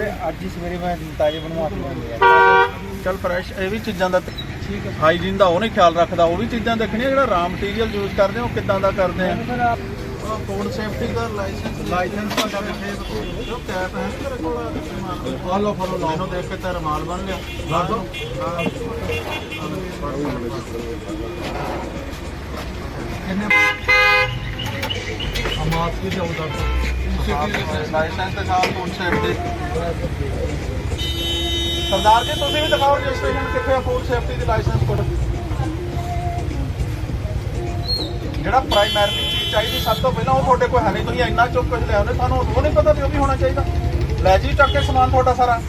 ਸਵੇਰੇ ਅੱਜ ਹੀ ਸਵੇਰੇ ਮੈਂ ਤਾਜ਼ੇ ਬਣਵਾ ਕੇ ਲਿਆਂਦੇ ਆ। ਚੱਲ ਫਰੈਸ਼ ਇਹ ਵੀ ਚੀਜ਼ਾਂ ਦਾ ਠੀਕ ਹੈ ਹਾਈਜੀਨ ਦਾ ਉਹ ਨਹੀਂ ਖਿਆਲ ਰੱਖਦਾ ਉਹ ਵੀ ਚੀਜ਼ਾਂ ਦੇਖਣੀਆਂ ਜਿਹੜਾ ਰਾ ਮਟੀਰੀਅਲ ਯੂਜ਼ ਕਰਦੇ ਆ ਉਹ ਕਿੱਦਾਂ ਦਾ ਕਰਦੇ ਆ? ਸਰ ਆਪ ਫੂਡ ਸੇਫਟੀ ਦਾ ਲਾਇਸੈਂਸ ਲਾਇਸੈਂਸ ਤੁਹਾਡਾ ਕਿੱਥੇ ਜੋ ਕੈਪ ਹੈ ਤੇਰੇ ਕੋਲ ਫੋਲੋ ਫੋਲੋ ਮੈਨੂੰ ਦੇਖ ਕੇ ਤੇਰਾ ਮਾਲ ਬਣ ਲਿਆ ਲਾ ਦੋ ਕਿੰਨੇ ਅਮਾਸ ਵੀ ਜਾਊਗਾ ਲਾਇਸੈਂਸ ਤੇ ਸਾਲ ਫੂਡ ਸੇਫਟੀ ਸਰਦਾਰ ਜੀ ਤੁਸੀਂ ਵੀ ਦਿਖਾਓ ਰਜਿਸਟ੍ਰੇਸ਼ਨ ਕਿੱਥੇ ਆ ਫੂਡ ਸੇਫਟੀ ਦੀ ਲਾਇਸੈਂਸ ਕੋਡ ਜਿਹੜਾ ਪ੍ਰਾਇਮਰੀ ਚੀਜ਼ ਚਾਹੀਦੀ ਸਭ ਤੋਂ ਪਹਿਲਾਂ ਉਹ ਤੁਹਾਡੇ ਕੋਲ ਹੈ ਨਹੀਂ। ਤੁਸੀਂ ਇੰਨਾ ਚੁੱਕ ਕੁਝ ਲੈ ਆਉਂਦੇ ਸਾਨੂੰ ਉਹ ਨਹੀਂ ਪਤਾ ਵੀ ਉਹ ਵੀ ਹੋਣਾ ਚਾਹੀਦਾ। ਲੈ ਜੀ ਚੱਕ ਕੇ ਸਮਾਨ ਤੁਹਾਡਾ ਸਾਰਾ।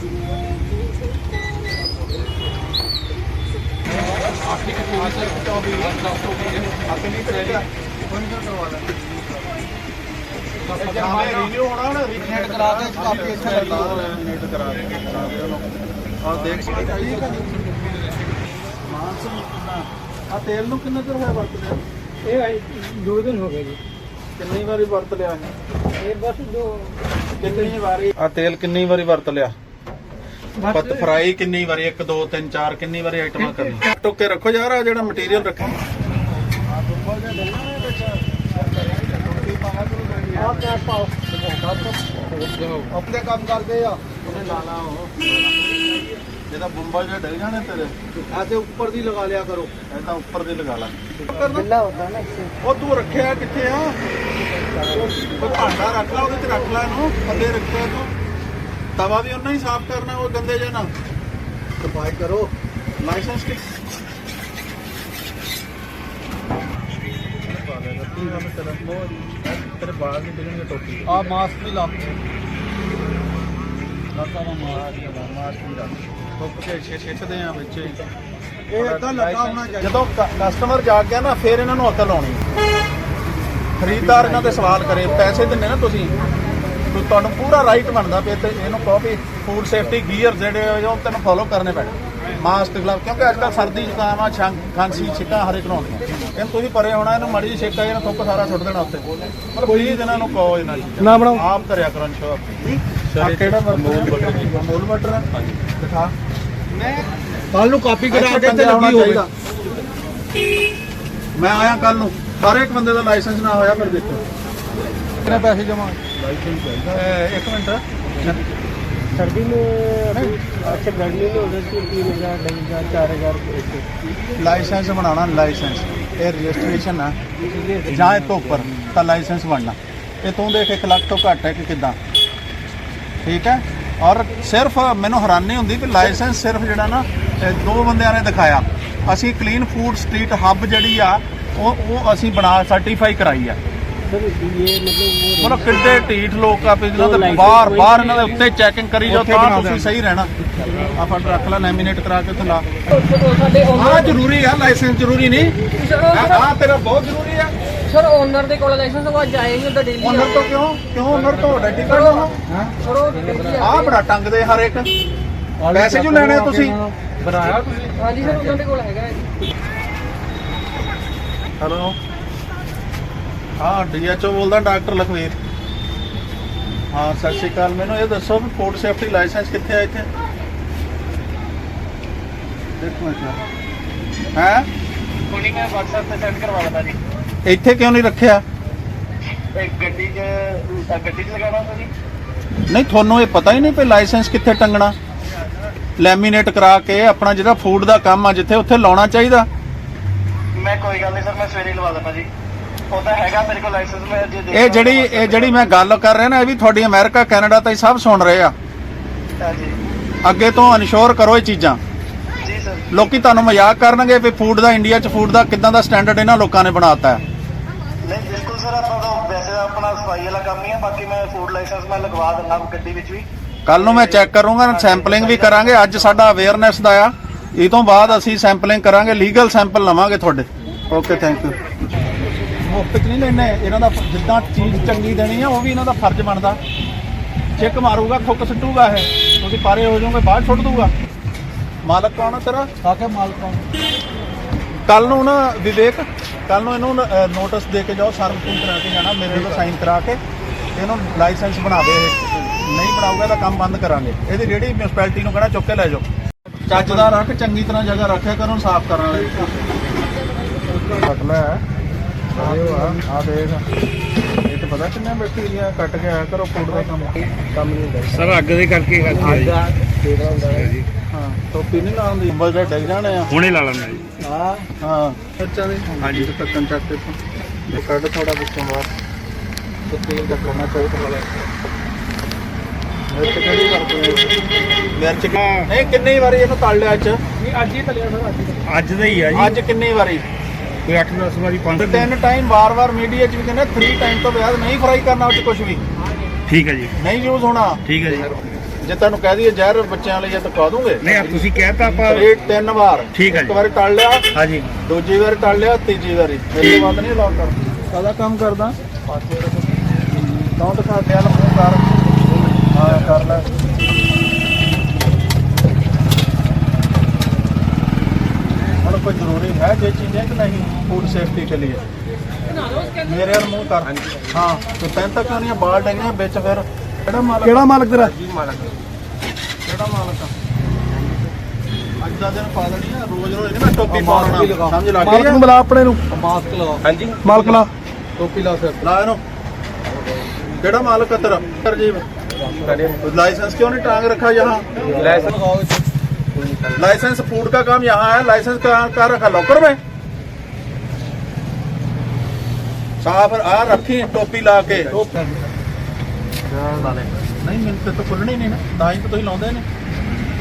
ਆਪਣੀ ਆ ਸਰ? ਤੋਂ ਵੀ ਦਸ ਹੋ ਗਈ ਹੈ ਆਪਣੀ ਤੇ ਰਹਿ ਗਿਆ ਕੋਈ ਨਹੀਂ ਕਰਵਾ ਲੈ ਜਮਾਏ ਰਿਨਿਊ ਹੋਣਾ ਹੁਣ ਰੀਨੇਟ ਕਰਾ ਕੇ ਕਾਪੀ ਇੱਥੇ ਲੱਗੀ ਹੋਈ ਹੈ। ਰੀਨੇਟ ਕਰਾ ਦੇ ਕਰਾ ਦੇ ਉਹਨੂੰ ਆ ਦੇਖ ਸਕਦੇ ਮਾਨਸੂਨ ਕਿੰਨਾ ਆ ਤੇਲ ਨੂੰ ਕਿੰਨਾ ਚਿਰ ਹੋਇਆ ਵਰਤਦੇ ਇਹ ਆਈ ਦੋ ਦਿਨ ਹੋ ਗਏ ਜੀ ਕਿੰਨੀ ਵਾਰੀ ਵਰਤ ਲਿਆ? ਇਹ ਬਸ। ਦੋ ਕਿੰਨੀ ਵਾਰੀ? ਆ ਤੇਲ ਕਿੰਨੀ ਵਾਰੀ ਵਰਤ ਲਿਆ ਪੱਤ ਫਰਾਈ ਕਿੰਨੀ ਵਾਰੀ 1 2 3 4 ਕਿੰਨੀ ਵਾਰੀ ਆਈਟਮਾਂ ਕਰਨੀ? ਟੁੱਕੇ ਰੱਖੋ ਯਾਰ ਆ ਜਿਹੜਾ ਮਟੀਰੀਅਲ ਰੱਖਿਆ। ਆਪ ਕਿਆ ਪਾਓ। ਆਪਣੇ ਕੰਮ ਕਰਦੇ ਆ। ਉਹਨੇ ਲਾਣਾ ਉਹ। ਜਿਹਦਾ ਬੰਬਾ ਜਿਹੜਾ ਡਲ ਜਾਣੇ ਤੇਰੇ। ਆਤੇ ਉੱਪਰ ਦੀ ਲਗਾ ਲਿਆ ਕਰੋ। ਇਹ ਤਾਂ ਉੱਪਰ ਦੀ ਲਗਾ ਲਾ। ਬਿੱਲਾ ਹੁੰਦਾ ਨਾ ਇਸੇ ਉਹ ਤੂੰ ਰੱਖਿਆ ਕਿੱਥੇ ਆ? ਉਹ ਭਾਂਡਾ ਰੱਖ ਲਾ ਉਹਦੇ ਚ ਰੱਖ ਲਾ ਇਹਨੂੰ। ਥੱਲੇ ਰੱਖਿਆ ਤੂੰ ਤਵਾ ਵੀ ਉਹਨਾਂ ਹੀ ਸਾਫ਼ ਕਰਨਾ ਉਹ ਗੰਦੇ ਜਿਹਾ ਨਾ। ਸਫ਼ਾਈ ਕਰੋ। ਲਾਇਸੈਂਸ ਕਿ ਤੇਰੇ ਬਾਲ ਨਹੀਂ ਡਿੱਗਣਗੇ ਟੋਪੀ ਆ ਮਾਸਕ ਵੀ ਲਾ ਲੱਤਾਂ ਨੂੰ ਮਾਰ ਦਿਆ ਮਾਸਕ ਵੀ ਰੱਖ ਟੋਪ ਕੇ ਛੇ ਛੇਟਦੇ ਆ ਵਿੱਚ ਹੀ। ਇਹ ਏਦਾਂ ਲੱਗਾ ਹੋਣਾ ਚਾਹੀਦਾ ਜਦੋਂ ਕਸਟਮਰ ਜਾ ਗਿਆ ਨਾ ਫਿਰ ਇਹਨਾਂ ਨੂੰ ਅਕਲ ਆਉਣੀ ਖਰੀਦਦਾਰ ਇਹਨਾਂ ਤੇ ਸਵਾਲ ਕਰੇ ਪੈਸੇ ਦਿੰਨੇ ਨਾ ਤੁਸੀਂ। ਤੁਹਾਨੂੰ ਪੂਰਾ ਰਾਈਟ ਬਣਦਾ ਪਏ ਤੇ ਇਹਨੂੰ ਕਹੋ ਵੀ ਫੂਡ ਸੇਫਟੀ ਗੀਅਰ ਜਿਹੜੇ ਉਹ ਤੈਨੂੰ ਫੋਲੋ ਕਰਨੇ ਪੈਣੇ। ਮਾਸਕ ਗਲਵ ਕਿਉਂਕਿ ਅੱਜ ਕੱਲ੍ਹ ਸਰਦੀ ਜ਼ੁਕਾਮ ਆ ਖਾਂਸੀ ਛਿੱਕਾਂ ਹਰੇ ਘਣਾਉਂਦੀਆਂ ਇਹਨੂੰ ਤੁਸੀਂ ਪਰੇ ਹੋਣਾ ਇਹਨੂੰ ਮੜੀ ਛੇਕਾ ਇਹਨਾਂ ਥੁੱਕ ਸਾਰਾ ਸੁੱਟ ਦੇਣਾ ਉੱਤੇ ਮਤਲਬ ਪਲੀਜ਼ ਇਹਨਾਂ ਨੂੰ ਕਹੋ ਇਹਨਾਂ ਚੀਜ਼ਾਂ ਨਾ ਬਣਾਓ। ਆਪ ਕਰਿਆ ਕਰੋ ਇਨਸ਼ਾ ਆ ਕਿਹੜਾ ਅਮੂਲ ਬਟਰ ਅਮੂਲ ਬਟਰ ਹਾਂਜੀ। ਦਿਖਾ। ਮੈਂ ਕੱਲ ਨੂੰ ਕਾਪੀ ਕਰਾ ਕੇ ਤੇ ਲੱਗੀ ਹੋਵੇਗਾ ਮੈਂ ਆਇਆ ਕੱਲ ਨੂੰ। ਹਰ ਇੱਕ ਬੰਦੇ ਦਾ ਲਾਇਸੈਂਸ ਨਾ ਹੋਇਆ ਫਿਰ ਦੇਖੋ। ਕਿੰਨੇ ਪੈਸੇ ਜਮਾ ਲਾਇਸੈਂਸ ਚਾਹੀਦਾ। ਇੱਕ ਮਿੰਟ। ਸਰਦੀ ਨੂੰ ਅੱਛਾ ਗਰਮੀ ਨੂੰ ਉਹਦੇ 3000 4000 4000 ਲਾਇਸੈਂਸ ਬਣਾਉਣਾ ਲਾਇਸੈਂਸ ਇਹ ਰਜਿਸਟ੍ਰੇਸ਼ਨ ਆ। ਜਾਂ ਇਹ ਤੋਂ ਉੱਪਰ, ਤਾਂ ਲਾਇਸੈਂਸ ਬਣਨਾ। ਇਹ ਤੋਂ ਦੇਖ 1 ਲੱਖ ਤੋਂ ਘੱਟ ਹੈ ਕਿ ਕਿਦਾਂ। ਠੀਕ ਹੈ? ਔਰ ਸਿਰਫ ਮੈਨੂੰ ਹੈਰਾਨੀ ਹੁੰਦੀ ਕਿ ਲਾਇਸੈਂਸ ਸਿਰਫ ਜਿਹੜਾ ਨਾ ਦੋ ਬੰਦਿਆਂ ਨੇ ਦਿਖਾਇਆ। ਅਸੀਂ ਕਲੀਨ ਫੂਡ ਸਟਰੀਟ ਹੱਬ ਜਿਹੜੀ ਆ, ਉਹ ਉਹ ਅਸੀਂ ਬਣਾ ਸਰਟੀਫਾਈ ਕਰਾਈ ਆ। सर ये मतलब वो ਮਤਲਬ ਕਿੱਡੇ ਢੀਠ ਲੋਕ ਆ ਵੀ ਇਹਨਾਂ ਉਹ ਦੇ license ਬਾਹਰ ਕੋਈ ਬਾਹਰ ਇਹਨਾਂ ਦੇ ਉੱਤੇ ਚੈਕਿੰਗ ਕਰੀ ਜਾਓ ਉੱਥੇ ਤਾਂ ਬਣਾ ਤੁਸੀਂ ਦੇਣ। ਸਹੀ ਰਹਿਣਾ ਆ ਫੜ ਰੱਖ ਲੈ ਲੈਮੀਨੇਟ ਕਰਾ ਕੇ ਉੱਥੇ ਲਾ ਸਾਡੇ ਆ ਜ਼ਰੂਰੀ ਆ ਲਾਇਸੈਂਸ ਜ਼ਰੂਰੀ ਨਹੀਂ ਆ ਤੇਰਾ ਬਹੁਤ ਜ਼ਰੂਰੀ ਆ ਸਰ ਓਨਰ ਦੇ ਕੋਲ ਲਾਇਸੈਂਸ ਉਹ ਅੱਜ ਆਏ ਨਹੀਂ ਉਹਦਾ ਡੇਲੀ ਓਨਰ ਤੋਂ ਕਿਉਂ ਕਿਉਂ ਓਨਰ ਤੋਂ ਆਇਡੈਂਟੀ ਕਾਰਡ ਲਓ ਸਰ ਉਹ daily ਆ ਆ ਬੜਾ ਟੰਗਦੇ ਹਰ ਇੱਕ ਪੈਸੇ ਜੋ ਲੈਣੇ ਆ ਤੁਸੀਂ बनाया तुझे ਹਾਂਜੀ ਸਰ ਉਹਨਾਂ ਦੇ ਕੋਲ ਹੈਗਾ ਹੈ ਜੀ। ਹੈਲੋ ਹਾਂ ਡੀਐਚਓ ਬੋਲਦਾ ਡਾਕਟਰ ਲਖਵੀਰ। ਹਾਂ ਸਤਿ ਸ਼੍ਰੀ ਅਕਾਲ। ਮੈਨੂੰ ਇਹ ਦੱਸੋ ਵੀ ਫੂਡ ਸੇਫਟੀ ਲਾਇਸੈਂਸ ਕਿੱਥੇ ਆ ਇੱਥੇ? ਦੇਖੋ ਇੱਕ ਹੈ? ਕੋਣੀ ਮੈਂ WhatsApp ਤੇ ਸੈਂਡ ਕਰਵਾ ਦਿੰਦਾ ਜੀ। ਇੱਥੇ ਕਿਉਂ ਨਹੀਂ ਰੱਖਿਆ? ਗੱਡੀ 'ਚ ਗੱਡੀ 'ਚ ਲਗਾਉਣਾ ਜੀ। ਨਹੀਂ ਤੁਹਾਨੂੰ ਇਹ ਪਤਾ ਹੀ ਨਹੀਂ ਵੀ ਲਾਇਸੈਂਸ ਕਿੱਥੇ ਟੰਗਣਾ। ਲੈਮੀਨੇਟ ਕਰਾ ਕੇ ਆਪਣਾ ਜਿਹੜਾ ਫੂਡ ਦਾ ਕੰਮ ਆ ਜਿੱਥੇ ਉੱਥੇ ਲਾਉਣਾ ਚਾਹੀਦਾ। ਮੈਂ ਕੋਈ ਗੱਲ ਨਹੀਂ ਸਰ ਮੈਂ ਸਵੇਰੇ ਲਵਾ ਦਿੰਦਾ ਜੀ। ਉਹ ਤਾਂ ਹੈਗਾ ਮੇਰੇ ਕੋਲ ਲਾਇਸੈਂਸ ਮੈਂ ਜੇ ਇਹ ਜਿਹੜੀ ਇਹ ਜਿਹੜੀ ਮੈਂ ਗੱਲ ਕਰ ਰਿਹਾ ਨਾ ਇਹ ਵੀ ਤੁਹਾਡੀ ਅਮਰੀਕਾ ਕੈਨੇਡਾ ਤਾਈਂ ਸਭ ਸੁਣ ਰਹੇ ਆ। ਹਾਂਜੀ। ਅੱਗੇ ਤੋਂ ਇਨਸ਼ੋਰ ਕਰੋ ਇਹ ਚੀਜ਼ਾਂ। ਜੀ ਸਰ। ਲੋਕੀ ਤੁਹਾਨੂੰ ਮਜ਼ਾਕ ਕਰਨਗੇ ਵੀ ਫੂਡ ਦਾ ਇੰਡੀਆ 'ਚ ਫੂਡ ਦਾ ਕਿਦਾਂ ਦਾ ਸਟੈਂਡਰਡ ਇਹਨਾਂ ਲੋਕਾਂ ਨੇ ਬਣਾਤਾ ਹੈ। ਨਹੀਂ ਬਿਲਕੁਲ ਸਰ ਆਪਾਂ ਤਾਂ ਵੈਸੇ ਤਾਂ ਆਪਣਾ ਸਫ਼ਾਈ ਵਾਲਾ ਕੰਮ ਹੀ ਆ ਬਾਕੀ ਮੈਂ ਫੂਡ ਲਾਇਸੈਂਸ ਮੈਂ ਲਗਵਾ ਦਿੰਦਾ ਗੱਡੀ ਵਿੱਚ ਵੀ। ਕੱਲ ਨੂੰ ਮੈਂ ਚੈੱਕ ਕਰੂੰਗਾ ਸੈਂਪਲਿੰਗ ਵੀ ਕਰਾਂਗੇ ਅੱਜ ਸਾਡਾ ਅਵੇਅਰਨੈਸ ਦਾ ਆ। ਇਹ ਤੋਂ ਬਾਅਦ ਅਸੀਂ ਸੈਂਪਲਿੰਗ ਕਰਾਂਗੇ ਲੀਗਲ ਸੈਂਪਲ ਲਵਾਂਗੇ ਤੁਹਾਡੇ। ਓਕੇ ਥੈਂਕ ਯੂ ਮੁਫਤ 'ਚ ਨਹੀਂ ਲੈਣੇ ਇਹਨਾਂ ਦਾ ਜਿੱਦਾਂ ਚੀਜ਼ ਚੰਗੀ ਦੇਣੀ ਆ ਉਹ ਵੀ ਇਹਨਾਂ ਦਾ ਫਰਜ਼ ਬਣਦਾ। ਚਿੱਕ ਮਾਰੂਗਾ ਖੁੱਕ ਸੁੱਟੂਗਾ ਇਹ। ਤੁਸੀਂ ਪਾਰੇ ਹੋ ਜਾਓਗੇ ਬਾਹਰ ਛੁੱਟ ਦੂਗਾ। ਮਾਲਕ ਕੌਣ ਆ ਤੇਰਾ? ਸਾਕੇ ਮਾਲਕ ਕੌਣ? ਕੱਲ ਨੂੰ ਨਾ ਵਿਵੇਕ ਕੱਲ ਨੂੰ ਇਹਨੂੰ ਨੋਟਿਸ ਦੇ ਕੇ ਜਾਓ ਸਰਵਿਸਿੰਗ ਕਰਾ ਕੇ ਜਾਣਾ ਮੇਰੇ ਕੋਲ ਸਾਈਨ ਕਰਾ ਕੇ ਇਹਨੂੰ ਲਾਇਸੈਂਸ ਬਣਾ ਦੇ ਨਹੀਂ ਬਣਾਊਗਾ ਤਾਂ ਕੰਮ ਬੰਦ ਕਰਾਂਗੇ। ਇਹਦੀ ਜਿਹੜੀ ਮਿਊਨਿਸਪੈਲਿਟੀ ਨੂੰ ਕਹਿਣਾ ਚੁੱਕ ਕੇ ਲੈ ਜਾਓ। ਚੱਜ ਦਾ ਰੱਖ ਚੰਗੀ ਤਰ੍ਹਾਂ ਜਗ੍ਹਾ ਰੱਖਿਆ ਕਰੋ ਸਾਫ਼ ਕਰਨ ਵਾਲੇ। ਘਟਨਾ ਹੈ ਆਇਓ ਆ ਆ ਦੇਖ। ਇਹ ਤਾਂ ਪਤਾ ਕਿੰਨੇ ਬੈਕਟੀਰੀਆ ਕੱਟ ਕੇ ਆਇਆ ਕਰੋ ਫੂਡ ਦਾ ਕੰਮ। ਕੰਮ ਨਹੀਂ ਹੁੰਦਾ ਸਰ ਅੱਗ ਦੇ ਕਰਕੇ ਅੱਗ ਆ ਤੇਰਾ ਹੁੰਦਾ ਹੈ। ਜੀ ਹਾਂ ਟੋਪੀ ਨਹੀਂ ਲਾਉਂਦੀ ਕੰਬਲ ਦੇ ਡਿੱਗ ਜਾਣੇ ਆ। ਹੁਣੇ ਲਾ ਲੈਣਾ ਜੀ। ਹਾਂ ਹਾਂ। ਸੱਚਾ ਦੇ। ਹਾਂਜੀ। ਤੇ ਟੱਕਣ ਚੱਕ ਕੇ ਇਹ ਕੱਢ ਥੋੜਾ ਵਿੱਚੋਂ ਬਾਹਰ। ਤੇ ਤੇਲ ਦਾ ਕਰਨਾ ਚਾਹੀਦਾ ਵਾਲਾ। ਮਿਰਚ ਕਿਹੜੀ ਹੋ? ਮਿਰਚ ਨਹੀਂ ਕਿੰਨੀ ਵਾਰੀ ਇਹਨੂੰ ਤਲ ਲਿਆ ਅੱਜ? ਨਹੀਂ ਅੱਜ ਹੀ ਤਲਿਆ ਸਰ ਅੱਜ। ਅੱਜ ਦਾ ਹੀ ਆ ਜੀ। ਅੱਜ ਕਿੰਨੀ ਵਾਰੀ? ਕੋਈ 8-10 ਵਾਰੀ ਪੰਜ ਤਿੰਨ ਟਾਈਮ ਵਾਰ-ਵਾਰ ਮੀਡੀਆ 'ਚ ਵੀ ਕਹਿੰਦੇ 3 ਟਾਈਮ ਤੋਂ ਬਾਅਦ ਨਹੀਂ ਫਰਾਈ ਕਰਨਾ ਉਹ 'ਚ ਕੁਝ ਵੀ। ਠੀਕ ਹੈ ਜੀ। ਨਹੀਂ ਯੂਜ਼ ਹੋਣਾ। ਠੀਕ ਹੈ ਜੀ। ਜੇ ਤੁਹਾਨੂੰ ਕਹਿ ਦਈਏ ਜ਼ਹਿਰ ਬੱਚਿਆਂ ਲਈ ਇਹ ਤਾਂ ਖਾ ਦੂੰਗੇ। ਨਹੀਂ ਆ ਤੁਸੀਂ ਕਹਿਤਾ ਆਪਾਂ ਇਹ ਤਿੰਨ ਵਾਰ। ਠੀਕ ਹੈ ਇੱਕ ਜੀ। ਵਾਰੀ ਤਲ ਲਿਆ। ਹਾਂਜੀ। ਦੂਜੀ ਵਾਰ ਤਲ ਲਿਆ ਤੀਜੀ ਵਾਰੀ। ਮੇਰੇ ਬਾਅਦ ਨਹੀਂ ਅਲਾਉ ਕਰ ਕਾਹਦਾ ਕੰਮ ਕਰਦਾ? ਡੋਂਟ ਕਰ ਦਿਆ ਮੂੰਹ ਕਰ ਹਾਂ ਕਰ ਲੈ ਹੁਣ ਕੋਈ ਜ਼ਰੂਰੀ ਹੈ ਜੇ ਚੀਜ਼ਾਂ ਕਿ ਨਹੀਂ ਫੂਡ ਸੇਫਟੀ के लिए ਮੇਰੇ ਵੱਲ ਮੂੰਹ ਕਰ ਹਾਂ ਤੇ ਤੈਨੂੰ ਤਾਂ ਕਿਉਂ ਨਹੀਂ ਬਾਲ ਡੰਗੇ ਵਿੱਚ ਫਿਰ ਕਿਹੜਾ ਮਾਲਕ ਕਿਹੜਾ ਮਾਲਕ ਤੇਰਾ ਜੀ ਮਾਲਕ ਕਿਹੜਾ ਮਾਲਕ ਆ ਅੱਜ ਦਾ ਦਿਨ ਪਾ ਦੇਣੀ ਆ ਰੋਜ਼ ਰੋਜ਼ ਨਹੀਂ ਮੈਂ ਟੋਪੀ ਪਾਉਣਾ ਸਮਝ ਲੱਗ ਗਈ ਆ? ਬੁਲਾ ਆਪਣੇ ਨੂੰ ਮਾਸਕ ਲਗਾਓ ਹਾਂਜੀ ਮਾਲਕ ਲਾ ਟੋਪੀ ਲਾ ਸਰ ਲਾ ਇਹਨੂੰ ਕਿਹੜਾ ਮਾਲਕ ਹੈ ਤੇਰਾ ਤਰਜੀਬ लाइसेंस क्यों नहीं टांग रखा यहाँ ਲਾਇਸੈਂਸ ਲਗਾਓ लाइसेंस फूड का काम यहाँ है लाइसेंस कहाँ कहाँ रखा लॉकर में साफ आ रखी टोपी ला के ਨਹੀਂ ਮੈਨੂੰ ਤੇ ਤਾਂ ਖੁੱਲਣੀ ਨਹੀਂ ਨਾ ਤਾਂ ਹੀ ਤਾਂ ਤੁਸੀਂ ਲਾਉਂਦੇ ਨੇ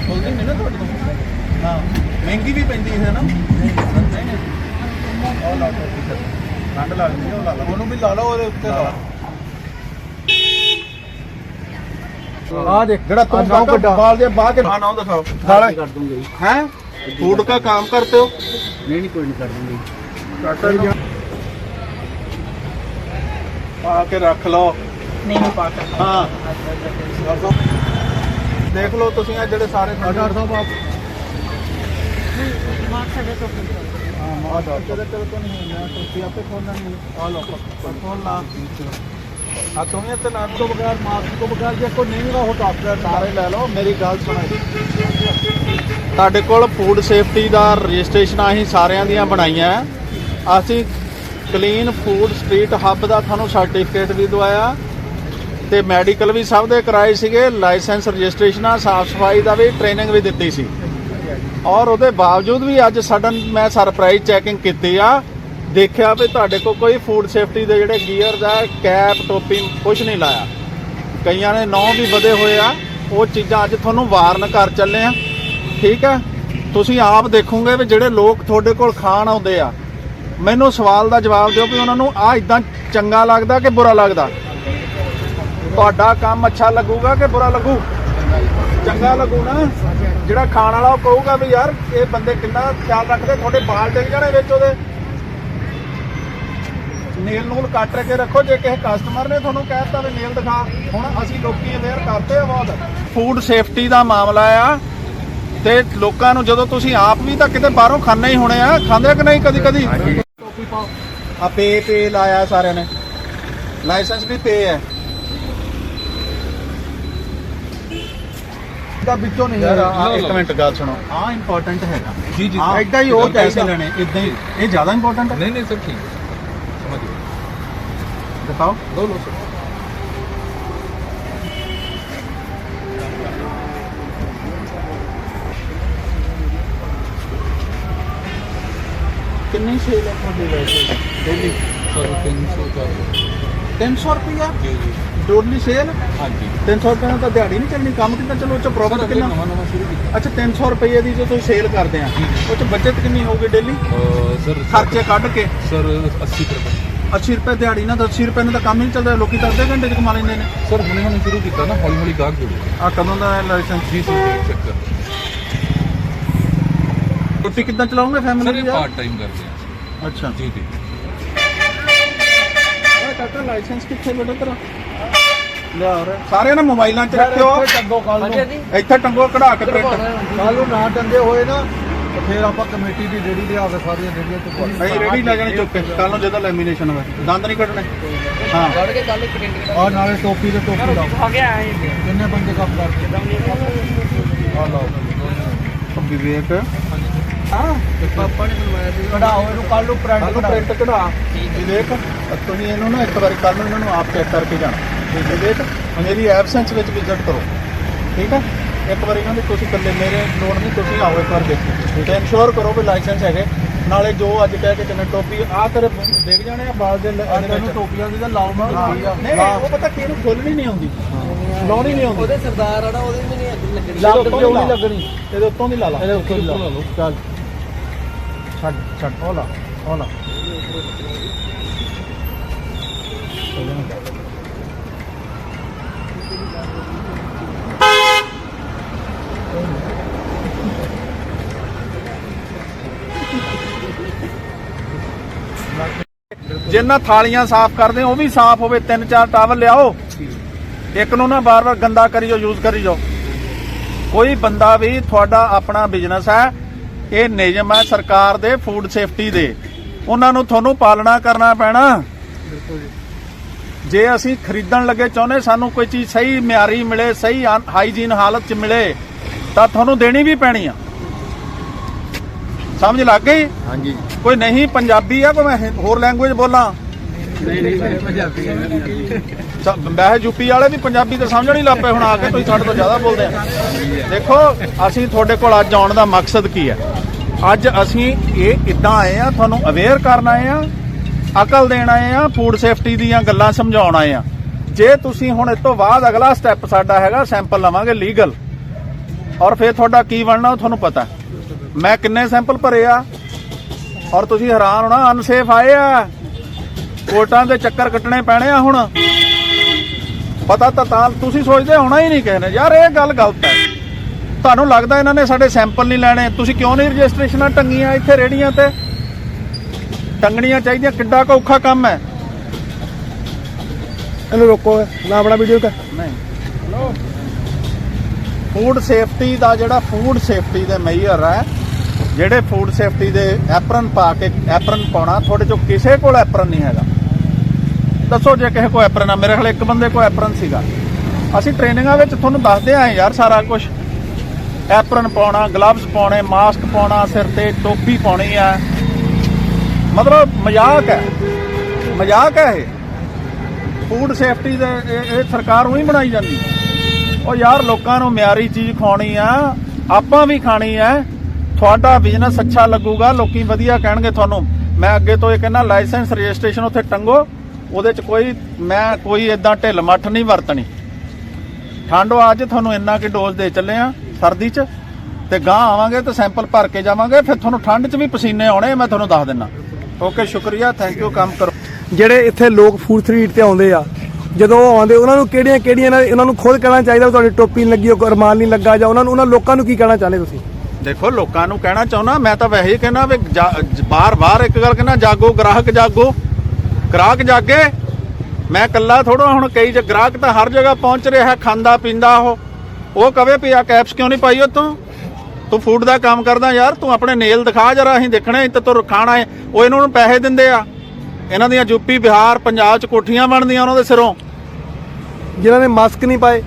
ਖੁੱਲਦੀ ਨਹੀਂ ਨਾ ਤੁਹਾਡੇ ਤੋਂ ਹਾਂ ਮਹਿੰਗੀ ਵੀ ਪੈਂਦੀ ਹੈ ਨਾ ਨਹੀਂ ਨਹੀਂ ਉਹ ਲਾ ਟੋਪੀ ਤੇ ਠੰਡ ਲੱਗਦੀ ਹੈ ਉਹ ਲਾ ਲਾ ਉਹਨੂੰ ਵੀ ਲਾ ਲਓ ਉਹਦੇ ਉੱਤੇ ਲਾ ਆ ਦੇਖ ਜਿਹੜਾ तुम गांव का बाल दे बाहर के नाम दिखाओ ਗਾਲਾਂ ਕਰ ਦੂੰਗੇ ਜੀ हैं फूड का काम करते हो ਨਹੀਂ ਨਹੀਂ ਕੋਈ ਨਹੀਂ ਕਰ ਦੂੰਗੇ पा के रख लो ਨਹੀਂ ਨਹੀਂ ਪਾ ਕੇ ਹਾਂ ਦੇਖ ਲਓ ਤੁਸੀਂ ਆ ਜਿਹੜੇ ਸਾਰੇ ਡਾਕਟਰ ਸਾਹਿਬ ਆਪ ਹਾਂ ਡਾਕਟਰ ਦੇ ਕੋਲ ਤੋਂ ਨਹੀਂ ਹੋਣਾ ਤੁਸੀਂ ਆਪੇ ਖੋਲਣਾ ਨਹੀਂ ਆ ਲੋ ਖੋਲ ਲਾ ਆ ਤੁਸੀਂ ਤੇ ਨਾ ਤੋਂ ਬਗੈਰ ਮਾਸਕ ਕੋਈ ਨਹੀਂ ਹੋਗਾ ਉਹ ਡਾਕਟਰ ਸਾਰੇ ਲੈ ਲਓ। ਮੇਰੀ ਗੱਲ ਸੁਣੋ ਤੁਹਾਡੇ ਕੋਲ ਫੂਡ ਸੇਫਟੀ ਦਾ ਰਜਿਸਟ੍ਰੇਸ਼ਨ ਅਸੀਂ ਸਾਰਿਆਂ ਦੀਆਂ ਬਣਾਈਆਂ ਅਸੀਂ ਕਲੀਨ ਫੂਡ ਸਟਰੀਟ ਹੱਬ ਦਾ ਤੁਹਾਨੂੰ ਸਰਟੀਫਿਕੇਟ ਵੀ ਦਵਾਇਆ। ਤੇ ਮੈਡੀਕਲ ਵੀ ਸਭ ਦੇ ਕਰਾਏ ਸੀਗੇ। ਲਾਇਸੈਂਸ ਰਜਿਸਟ੍ਰੇਸ਼ਨਾਂ, ਸਾਫ਼ ਸਫ਼ਾਈ ਦਾ ਵੀ ਟ੍ਰੇਨਿੰਗ ਵੀ ਦਿੱਤੀ ਸੀ। ਔਰ ਉਹਦੇ ਬਾਵਜੂਦ ਵੀ ਅੱਜ ਸਡਨ ਮੈਂ ਸਰਪ੍ਰਾਈਜ਼ ਚੈਕਿੰਗ ਕੀਤੀ ਆ। ਦੇਖਿਆ ਵੀ ਤੁਹਾਡੇ ਕੋਲ ਕੋਈ ਫੂਡ ਸੇਫਟੀ ਦੇ ਜਿਹੜੇ ਗੀਅਰਸ ਆ ਕੈਪ ਟੋਪੀ ਕੁਝ ਨਹੀਂ ਲਾਇਆ। ਕਈਆਂ ਨੇ ਨੌ ਵੀ ਵਧੇ ਹੋਏ ਆ, ਉਹ ਚੀਜ਼ਾਂ ਅੱਜ ਤੁਹਾਨੂੰ ਵਾਰਨ ਕਰ ਚੱਲੇ ਆ। ਠੀਕ ਆ? ਤੁਸੀਂ ਆਪ ਦੇਖੋਗੇ ਵੀ ਜਿਹੜੇ ਲੋਕ ਤੁਹਾਡੇ ਕੋਲ ਖਾਣ ਆਉਂਦੇ ਆ, ਮੈਨੂੰ ਸਵਾਲ ਦਾ ਜਵਾਬ ਦਿਓ ਵੀ ਉਹਨਾਂ ਨੂੰ ਆ ਇਦਾਂ ਚੰਗਾ ਲੱਗਦਾ ਕਿ ਬੁਰਾ ਲੱਗਦਾ? ਤੁਹਾਡਾ ਕੰਮ ਅੱਛਾ ਲੱਗੂਗਾ ਕਿ ਬੁਰਾ ਲੱਗੂ? ਚੰਗਾ ਲੱਗੂ ਨਾ। ਜਿਹੜਾ ਖਾਣ ਵਾਲਾ ਉਹ ਕਹੂਗਾ ਵੀ ਯਾਰ, ਇਹ ਬੰਦੇ ਕਿੰਨਾ ਖਿਆਲ ਰੱਖਦੇ, ਤੁਹਾਡੇ ਬਾਲ ਡਿੱਗ ਜਾਣੇ ਵਿੱਚ ਉਹਦੇ। ਨੇਲ ਨੂਲ ਕੱਟ ਕੇ ਰੱਖੋ ਜੇ ਕਿਸੇ ਕਸਟਮਰ ਨੇ ਤੁਹਾਨੂੰ ਕਹਿਤਾ ਵੀ ਨੇਲ ਦਿਖਾ ਹੁਣ ਅਸੀਂ ਲੋਕੀ ਅਵੇਅਰ ਕਰਤੇ ਆ ਬਹੁਤ। ਫੂਡ ਸੇਫਟੀ ਦਾ ਮਾਮਲਾ ਆ ਤੇ ਲੋਕਾਂ ਨੂੰ ਜਦੋਂ ਤੁਸੀਂ ਆਪ ਵੀ ਤਾਂ ਕਿਤੇ ਬਾਹਰੋਂ ਖਾਣੇ ਹੀ ਹੋਣੇ ਆ ਖਾਂਦੇ ਕਿ ਨਹੀਂ ਕਦੀ ਕਦੀ ਟੋਪੀ ਪਾਓ। ਆ ਪੇ ਪੇ ਲਾਇਆ ਸਾਰਿਆਂ ਨੇ। ਲਾਇਸੈਂਸ ਵੀ ਪੇ ਹੈ ਦਾ ਵਿੱਚੋਂ ਨਹੀਂ ਯਾਰ ਇੱਕ ਮਿੰਟ ਗੱਲ ਸੁਣੋ। ਆ ਇੰਪੋਰਟੈਂਟ ਹੈਗਾ। ਜੀ ਜੀ। ਐਡਾ ਹੀ ਉਹ ਪੈਸੇ ਲੈਣੇ। ਇਦਾਂ ਹੀ। ਇਹ ਜ਼ਿਆਦਾ ਇੰਪੋਰਟੈਂਟ ਨਹੀਂ ਨਹੀਂ ਸਭ ਠੀਕ गए ਦਿਖਾਓ दो लो सर ਕਿੰਨੀ ਸੇਲ ਹੈ ਤੁਹਾਡੀ ਵੈਸੇ ਡੇਲੀ सर तीन सौ का 300 ਰੁਪਿਆ जी जी ਡੋਲੀ ਸੇਲ हाँ जी 300 ਰੁਪਏ ਨਾਲ ਤਾਂ ਦਿਹਾੜੀ ਨਹੀਂ ਚੱਲਣੀ ਕੰਮ ਕਿੰਨਾ ਚਲੋ ਉਹ ਚ ਪ੍ਰੋਫਿਟ सर अगले ਕਿੰਨਾ नवा नवा शुरू किया ਅੱਛਾ 300 ਰੁਪਏ ਦੀ ਜੋ ਤੁਸੀਂ ਸੇਲ ਕਰਦੇ ਆ ਉਹ ਚ ਬਚਤ ਕਿੰਨੀ ਹੋਊਗੀ ਡੇਲੀ अ, सर ਖਰਚੇ ਕੱਢ ਕੇ सर अस्सी रुपये 80 ਰੁਪਏ ਦਿਹਾੜੀ ਨਾ 80 ਰੁਪਏ ਨਾਲ ਤਾਂ ਕੰਮ ਹੀ ਨਹੀਂ ਚੱਲਦਾ ਲੋਕੀ ਤਾਂ ਅੱਧੇ ਘੰਟੇ 'ਚ ਕਮਾ ਲੈਂਦੇ ਨੇ। ਸਰ ਹੁਣੇ ਹੁਣੇ ਸ਼ੁਰੂ ਕੀਤਾ ਨਾ ਹੌਲੀ ਹੌਲੀ ਗਾਹਕ ਜੁੜੇ। ਆ ਕਦੋਂ ਦਾ ਲਾਇਸੈਂਸ ਜੀ ਸੀ ਚੈੱਕ ਕਰ ਤੁਸੀਂ ਕਿੱਦਾਂ ਚਲਾਉਂਗੇ ਸਰ ਫੈਮਿਲੀ ਇਹ ਪਾਰਟ ਟਾਈਮ ਕਰਦੇ ਆ। ਅੱਛਾ। ਜੀ ਜੀ। ਓਏ ਕਾਕਾ ਲਾਇਸੈਂਸ ਕਿੱਥੇ ਬੇਟਾ ਤੇਰਾ ਲਿਆ ਹੋਰ ਸਾਰਿਆਂ ਨੇ ਮੋਬਾਈਲਾਂ 'ਚ ਰੱਖਿਓ। ਟੰਗੋ ਕਾਲ ਨੂੰ ਇੱਥੇ ਟੰਗੋ ਕਢਾ ਕੇ ਪ੍ਰਿੰਟ ਕੱਲ ਨੂੰ ਨਾ ਟੰਗੇ ਹੋਏ ਨਾ। ਤੇ ਫਿਰ ਆਪਾਂ ਕਮੇਟੀ ਦੀ ਰੇੜੀ ਲਿਆ ਕੇ ਸਾਰੀਆਂ ਰੇੜੀਆਂ ਤੋਂ ਨਹੀਂ ਰੇੜੀ ਲੈ ਜਾਣੀ ਚੁੱਕ ਕੇ। ਕੱਲ ਨੂੰ ਜਦੋਂ ਲੈਮੀਨੇਸ਼ਨ ਹੋਵੇ। ਦੰਦ ਨਹੀਂ ਕੱਢਣੇ। ਹਾਂ। ਆ ਨਾਲੇ ਟੋਪੀ ਤੇ ਟੋਪੀ ਲਾਓ। ਕਿੰਨੇ ਬੰਦੇ ਕੰਮ ਕਰਦੇ? ਆ ਲਾਓ। ਵਿਵੇਕ। ਪਾਪਾ ਨੇ ਬਣਵਾਇਆ ਸੀ। ਕਢਾਓ ਇਹਨੂੰ ਕੱਲ ਨੂੰ ਪ੍ਰਿੰਟ ਕੱਲ ਨੂੰ ਪ੍ਰਿੰਟ ਕਢਾ। ਵਿਵੇਕ ਤੁਸੀਂ ਇਹਨੂੰ ਨਾ ਇੱਕ ਵਾਰੀ ਕੱਲ ਨੂੰ ਇਹਨਾਂ ਨੂੰ ਆਪ ਚੈੱਕ ਕਰਕੇ ਜਾਣਾ। ਤੇ ਵਿਵੇਕ ਮੇਰੀ ਐਬਸੈਂਸ ਵਿੱਚ ਵਿਜ਼ਿਟ ਕਰੋ। ਠੀਕ ਹੈ? ਇੱਕ ਵਾਰੀ ਇਹਨਾਂ ਦੇ ਤੁਸੀਂ ਇਕੱਲੇ ਮੇਰੇ ਲੋੜ ਨਹੀਂ ਤੁਸੀਂ ਆਓ ਇੱਕ ਵਾਰ ਦੇਖੋ। ਤੇ ਇਨਸ਼ੋਰ ਕਰੋ ਵੀ ਲਾਇਸੈਂਸ ਹੈਗੇ। ਨਾਲੇ ਜੋ ਅੱਜ ਕਹਿ ਕੇ ਤੈਨੂੰ ਟੋਪੀ ਆ ਤੇਰੇ ਦੇਖ ਜਾਣੇ ਆ ਬਾਲ ਦੇ ਤੈਨੂੰ ਟੋਪੀਆਂ ਦੀ ਤਾਂ। ਲਾਈ ਆ। ਨਹੀਂ ਉਹ ਪਤਾ ਕੀ ਇਹਨੂੰ ਖੋਲਣੀ ਨਹੀਂ ਆਉਂਦੀ। ਲਾਉਣੀ ਨਹੀਂ ਆਉਂਦੀ। ਉਹਦੇ ਸਰਦਾਰ ਆ ਨਾ ਉਹਦੇ ਵੀ ਨਹੀਂ ਲੱਗਣੀ। ਲੱਗ ਕਿਉਂ ਕਿਉਂ ਨਹੀਂ ਨਹੀਂ ਲੱਗਣੀ? ਇਹਦੇ ਉੱਤੋਂ ਦੀ ਲਾ ਲਾ ਇਹਦੇ ਉੱਤੇ ਲਾ ਲਓ ਚੱਲ ਛੱਡ ਛੱਡ। ਉਹ ਲਾ ਉਹ ਲਾ। ਜਿੰਨਾ ਥਾਲੀਆਂ ਸਾਫ਼ ਕਰਦੇ, ਉਹ ਵੀ ਸਾਫ਼ ਹੋਵੇ, ਤਿੰਨ ਚਾਰ ਟਾਵਲ ਲਿਆਓ। ਇੱਕ ਨੂੰ ਨਾ ਬਾਰ-ਬਾਰ ਗੰਦਾ ਕਰੀ ਜਾਓ, ਯੂਜ਼ ਕਰੀ ਜਾਓ। ਕੋਈ ਬੰਦਾ ਵੀ ਤੁਹਾਡਾ ਆਪਣਾ ਬਿਜ਼ਨਸ ਹੈ, ਇਹ ਨਿਯਮ ਹੈ ਸਰਕਾਰ ਦੇ ਫੂਡ ਸੇਫਟੀ ਦੇ। ਉਹਨਾਂ ਨੂੰ ਤੁਹਾਨੂੰ ਪਾਲਣਾ ਕਰਨਾ ਪੈਣਾ। ਜੇ ਅਸੀਂ ਖਰੀਦਣ ਲੱਗੇ ਚਾਹੁੰਦੇ, ਸਾਨੂੰ ਕੋਈ ਚੀਜ਼ ਸਹੀ ਮਿਆਰੀ ਮਿਲੇ, ਸਹੀ ਹਾਈਜੀਨ ਹਾਲਤ 'ਚ ਮਿਲੇ, ਤਾਂ ਤੁਹਾਨੂੰ ਦੇਣੀ ਵੀ ਪੈਣੀ ਆ। ਸਮਝ ਲੱਗ ਗਈ? ਹਾਂਜੀ। ਕੋਈ ਨਹੀਂ ਪੰਜਾਬੀ ਆ ਕੋਈ ਮੈਂ ਹਿੰ- ਹੋਰ ਲੈਂਗੁਏਜ ਬੋਲਾਂ? ਨਹੀਂ ਨਹੀਂ ਪੰਜਾਬੀ ਸ- ਵੈਸੇ ਯੂਪੀ ਵਾਲੇ ਵੀ ਪੰਜਾਬੀ ਤਾਂ ਸਮਝਣ ਹੀ ਲੱਪੇ ਹੁਣ ਆ ਕੇ ਤੁਸੀਂ ਸਾਡੇ ਤੋਂ ਜ਼ਿਆਦਾ ਬੋਲਦੇ ਆ। ਦੇਖੋ ਅਸੀਂ ਤੁਹਾਡੇ ਕੋਲ ਅੱਜ ਆਉਣ ਦਾ ਮਕਸਦ ਕੀ ਹੈ ਅੱਜ ਅਸੀਂ ਇਹ ਇਦਾਂ ਆਏ ਆ ਤੁਹਾਨੂੰ ਅਵੇਅਰ ਕਰਨ ਆਏ ਆ ਅਕਲ ਦੇਣ ਆਏ ਆ ਫੂਡ ਸੇਫਟੀ ਦੀਆਂ ਗੱਲਾਂ ਸਮਝਾਉਣ ਆਏ ਆ। ਜੇ ਤੁਸੀਂ ਹੁਣ ਇਸ ਤੋਂ ਬਾਅਦ ਅਗਲਾ ਸਟੈਪ ਸਾਡਾ ਹੈਗਾ ਸੈਂਪਲ ਲਵਾਂਗੇ ਲੀਗਲ ਔਰ ਫਿਰ ਤੁਹਾਡਾ ਕੀ ਬਣਨਾ ਉਹ ਤੁਹਾਨੂੰ ਪਤਾ। ਮੈਂ ਕਿੰਨੇ ਸੈਂਪਲ ਭਰੇ ਆ? ਔਰ ਤੁਸੀਂ ਹੈਰਾਨ ਹੋਣਾ ਅਨਸੇਫ ਆਏ ਆ। ਕੋਰਟਾਂ ਦੇ ਚੱਕਰ ਕੱਟਣੇ ਪੈਣੇ ਆ ਹੁਣ। ਪਤਾ ਤਾਂ ਤਾਂ ਤੁਸੀਂ ਸੋਚਦੇ ਹੋਣਾ ਹੀ ਨਹੀਂ ਨੇ। ਯਾਰ ਇਹ ਗੱਲ ਗਲਤ ਹੈ। ਤੁਹਾਨੂੰ ਲੱਗਦਾ ਇਹਨਾਂ ਨੇ ਸਾਡੇ ਸੈਂਪਲ ਨਹੀਂ ਲੈਣੇ? ਤੁਸੀਂ ਕਿਉਂ ਨਹੀਂ ਰਜਿਸਟ੍ਰੇਸ਼ਨਾਂ ਟੰਗੀਆਂ ਇੱਥੇ ਰੇੜੀਆਂ ਤੇ? ਟੰਗਣੀਆਂ ਚਾਹੀਦੀਆਂ ਕਿੱਡਾ ਕੁ ਔਖਾ ਕੰਮ ਹੈ। ਇਹਨੂੰ ਰੋਕੋ ਮੈਂ ਆਪਣਾ ਵੀਡੀਓ ਕਰ। ਨਹੀਂ। ਫੂਡ ਸੇਫਟੀ ਦਾ ਜਿਹੜਾ ਫੂਡ ਸੇਫਟੀ ਦੇ ਮੇਜਰ ਹੈ ਜਿਹੜੇ ਫੂਡ ਸੇਫਟੀ ਦੇ ਐਪਰਨ ਪਾ ਕੇ ਐਪਰਨ ਪਾਉਣਾ, ਤੁਹਾਡੇ ਚੋਂ ਕਿਸੇ ਕੋਲ ਐਪਰਨ ਨਹੀਂ ਹੈਗਾ। ਦੱਸੋ ਜੇ ਕਿਸੇ ਕੋਲ ਐਪਰਨ ਆ, ਮੇਰੇ ਖਿਆਲ ਇੱਕ ਬੰਦੇ ਕੋਲ ਐਪਰਨ ਸੀਗਾ। ਅਸੀਂ ਟ੍ਰੇਨਿੰਗਾਂ ਵਿੱਚ ਤੁਹਾਨੂੰ ਦੱਸਦੇ ਆਏ ਯਾਰ ਸਾਰਾ ਕੁਝ ਐਪਰਨ ਪਾਉਣਾ ਗਲਵਜ਼ ਪਾਉਣੇ ਮਾਸਕ ਪਾਉਣਾ, ਸਿਰ ਤੇ ਟੋਪੀ ਪਾਉਣੀ ਆ। ਮਤਲਬ ਮਜ਼ਾਕ ਹੈ। ਮਜ਼ਾਕ ਹੈ ਇਹ। ਫੂਡ ਸੇਫਟੀ ਦੇ ਇਹ ਸਰਕਾਰ ਉਹੀ ਬਣਾਈ ਜਾਂਦੀ। ਉਹ ਯਾਰ ਲੋਕਾਂ ਨੂੰ ਮਿਆਰੀ ਚੀਜ਼ ਖਾਣੀ ਆ, ਆਪਾਂ ਵੀ ਖਾਣੀ ਆ। ਤੁਹਾਡਾ ਬਿਜ਼ਨਸ ਅੱਛਾ ਲੱਗੂਗਾ, ਲੋਕੀ ਵਧੀਆ ਕਹਿਣਗੇ ਤੁਹਾਨੂੰ। ਮੈਂ ਅੱਗੇ ਤੋਂ ਇਹ ਕਹਿੰਦਾ ਲਾਇਸੈਂਸ ਰਜਿਸਟ੍ਰੇਸ਼ਨ ਉੱਥੇ ਟੰਗੋ, ਉਹਦੇ ਚ ਕੋਈ ਮੈਂ ਕੋਈ ਇਦਾਂ ਢਿੱਲ ਮੱਠ ਨਹੀਂ ਵਰਤਣੀ। ਠੰਡੋ ਅੱਜ ਤੁਹਾਨੂੰ ਇੰਨਾ ਕਿ ਡੋਜ਼ ਦੇ ਚੱਲੇ ਆ, ਸਰਦੀ ਚ, ਤੇ ਗਾਂ ਆਵਾਂਗੇ ਤੇ ਸੈਂਪਲ ਭਰ ਕੇ ਜਾਵਾਂਗੇ, ਫਿਰ ਤੁਹਾਨੂੰ ਠੰਡ ਚ ਵੀ ਪਸੀਨੇ ਆਉਣੇ, ਮੈਂ ਤੁਹਾਨੂੰ ਦੱਸ ਦਿੰਨਾ ਓਕੇ, ਸ਼ੁਕਰੀਆ ਥੈਂਕ ਯੂ ਕੰਮ ਕਰੋ। ਜਿਹੜੇ ਇੱਥੇ ਲੋਕ ਫੂਡ ਸਟਰੀਟ ਤੇ ਆਉਂਦੇ ਆ, ਜਦੋਂ ਉਹ ਆਉਂਦੇ, ਉਹਨਾਂ ਨੂੰ ਕਿਹੜੀਆਂ ਕਿਹੜੀਆਂ ਇਹਨਾਂ- ਨੂੰ ਖੁਦ ਕਹਿਣਾ ਚਾਹੀਦਾ ਤੁਹਾਡੀ ਟੋਪੀ ਨਹੀਂ ਲੱਗੀ, ਉਹ ਰਮਾਲ ਨਹੀਂ ਲੱਗਾ, ਜਾਂ ਉਹਨਾਂ ਨੂੰ ਉਹਨਾਂ ਲੋਕਾਂ ਨੂੰ ਕੀ ਕਹਿਣਾ ਚਾਹੁੰਦੇ ਤੁਸੀਂ? ਦੇਖੋ, ਲੋਕਾਂ ਨੂੰ ਕਹਿਣਾ ਚਾਹੁੰਦਾ, ਮੈਂ ਤਾਂ ਵੈਸੇ ਹੀ ਕਹਿਣਾ ਵੀ ਬਾਰ-ਬਾਰ ਇੱਕ ਗੱਲ ਕਹਿੰਦਾ, ਜਾਗੋ, ਗ੍ਰਾਹਕ ਜਾਗੋ। ਗ੍ਰਾਹਕ ਜਾਗੇ। ਮੈਂ ਕੱਲਾ ਥੋੜਾ ਹੁਣ ਕਈ ਜ ਗ੍ਰਾਹਕ ਤਾਂ ਹਰ ਜਗ੍ਹਾ ਪਹੁੰਚ ਰਿਹਾ ਖਾਂਦਾ, ਪੀਂਦਾ ਉਹ। ਉਹ ਕਵੇ ਵੀ ਆ ਕੈਪਸ ਕਿਉਂ ਨਹੀਂ ਪਾਈ ਉਹ ਤੂੰ ਤੂੰ ਫੂਡ ਦਾ ਕੰਮ ਕਰਦਾ ਯਾਰ, ਤੂੰ ਆਪਣੇ ਨੇਲ ਦਿਖਾ ਜਰਾ, ਅਸੀਂ ਦੇਖਣਾ ਤੇ ਤੂੰ ਖਾਣਾ ਹੈ। ਉਹ ਇਹਨਾਂ ਨੂੰ ਪੈਸੇ ਦਿੰਦੇ ਆ। ਇਹਨਾਂ ਦੀਆਂ ਯੂਪੀ ਬਿਹਾਰ, ਪੰਜਾਬ ਚ ਕੋਠੀਆਂ ਬਣਦੀਆਂ ਉਹਨਾਂ ਦੇ ਸਿਰੋਂ। ਜਿਨ੍ਹਾਂ ਨੇ ਮਾਸਕ ਨਹੀਂ ਪਾਏ।